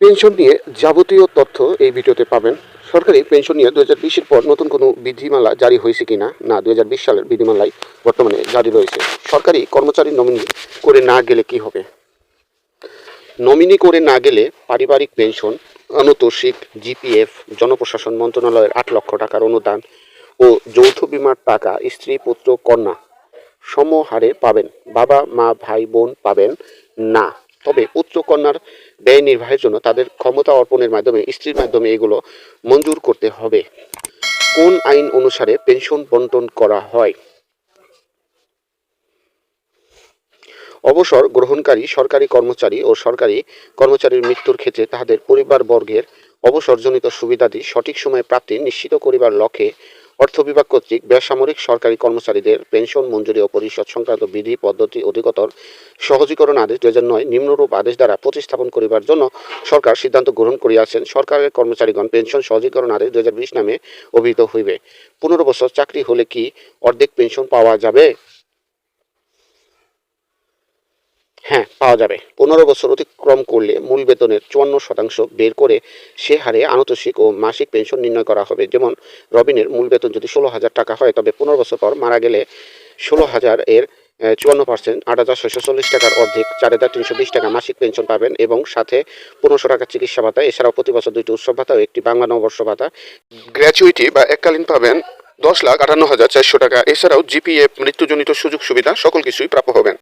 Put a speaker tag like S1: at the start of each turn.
S1: Pension নিয়ে যাবতীয় তথ্য এই ভিডিওতে পাবেন। সরকারি পেনশন নিয়ে দু হাজার বিশের পর নতুন কোনো বিধিমালা জারি হয়েছে কিনা? না না দু হাজার বিশ সালের বিধিমালাই বর্তমানে জারি রয়েছে। সরকারি কর্মচারী নমিনি করে না গেলে কি হবে? নমিনি করে না গেলে পারিবারিক পেনশন অনতোষিক জিপিএফ, জনপ্রশাসন মন্ত্রণালয়ের আট লক্ষ টাকার অনুদান ও যৌথ বিমার টাকা স্ত্রী, পুত্র, কন্যা সমহারে পাবেন। বাবা, মা, ভাই, বোন পাবেন না। তবে পুত্র কন্যার ব্যয় নির্বাহের জন্য তাদের ক্ষমতা অর্পণের মাধ্যমে, স্ত্রীর মাধ্যমে এগুলো মঞ্জুর করতে হবে। কোন আইন অনুসারে পেনশন বন্টন করা হয়? অবসর গ্রহণকারী, সরকারি কর্মচারী ও সরকারি কর্মচারীর মৃত্যুর ক্ষেত্রে তাহাদের পরিবারবর্গের অবসরজনিত সুবিধাদি সঠিক সময়ে প্রাপ্তি নিশ্চিত করিবার লক্ষ্যে অর্থ বিভাগ কর্তৃক বেসামরিক সরকারি কর্মচারীদের পেনশন মঞ্জুরি ও পরিষদ সংক্রান্ত বিধি পদ্ধতি অধিকতর সহজীকরণ আদেশ দুই নয় নিম্নরূপ আদেশ দ্বারা প্রতিস্থাপন করিবার জন্য সরকার সিদ্ধান্ত গ্রহণ করিয়াছেন। সরকারের কর্মচারীগণ পেনশন সহজীকরণ আদেশ দুই হাজার বিশ নামে অভিহিত হইবে। পনেরো বছর চাকরি হলে কি অর্ধেক পেনশন পাওয়া যাবে? হ্যাঁ পাওয়া যাবে। পনেরো বছর অতিক্রম করলে মূল বেতনের চুয়ান্ন শতাংশ বের করে সে হারে আনুতোষিক ও মাসিক পেনশন নির্ণয় করা হবে। যেমন, রবিনের মূল বেতন যদি ষোলো হাজার টাকা হয়, তবে পনেরো বছর পর মারা গেলে ষোলো হাজার এর চুয়ান্ন পার্সেন্ট আট হাজার ছয়শো চল্লিশ টাকার অর্ধেক চার হাজার তিনশো বিশ টাকা মাসিক পেনশন পাবেন এবং সাথে পনেরোশো টাকা চিকিৎসা ভাতা। এছাড়াও প্রতি বছর দুইটি উৎসব ভাতা ও একটি বাংলা নববর্ষ ভাতা। গ্র্যাচুইটি বা এককালীন পাবেন দশ লাখ আটান্ন হাজার চারশো টাকা। এছাড়াও জিপিএফ মৃত্যুজনিত সুযোগ সুবিধা সকল কিছুই প্রাপ্য হবেন।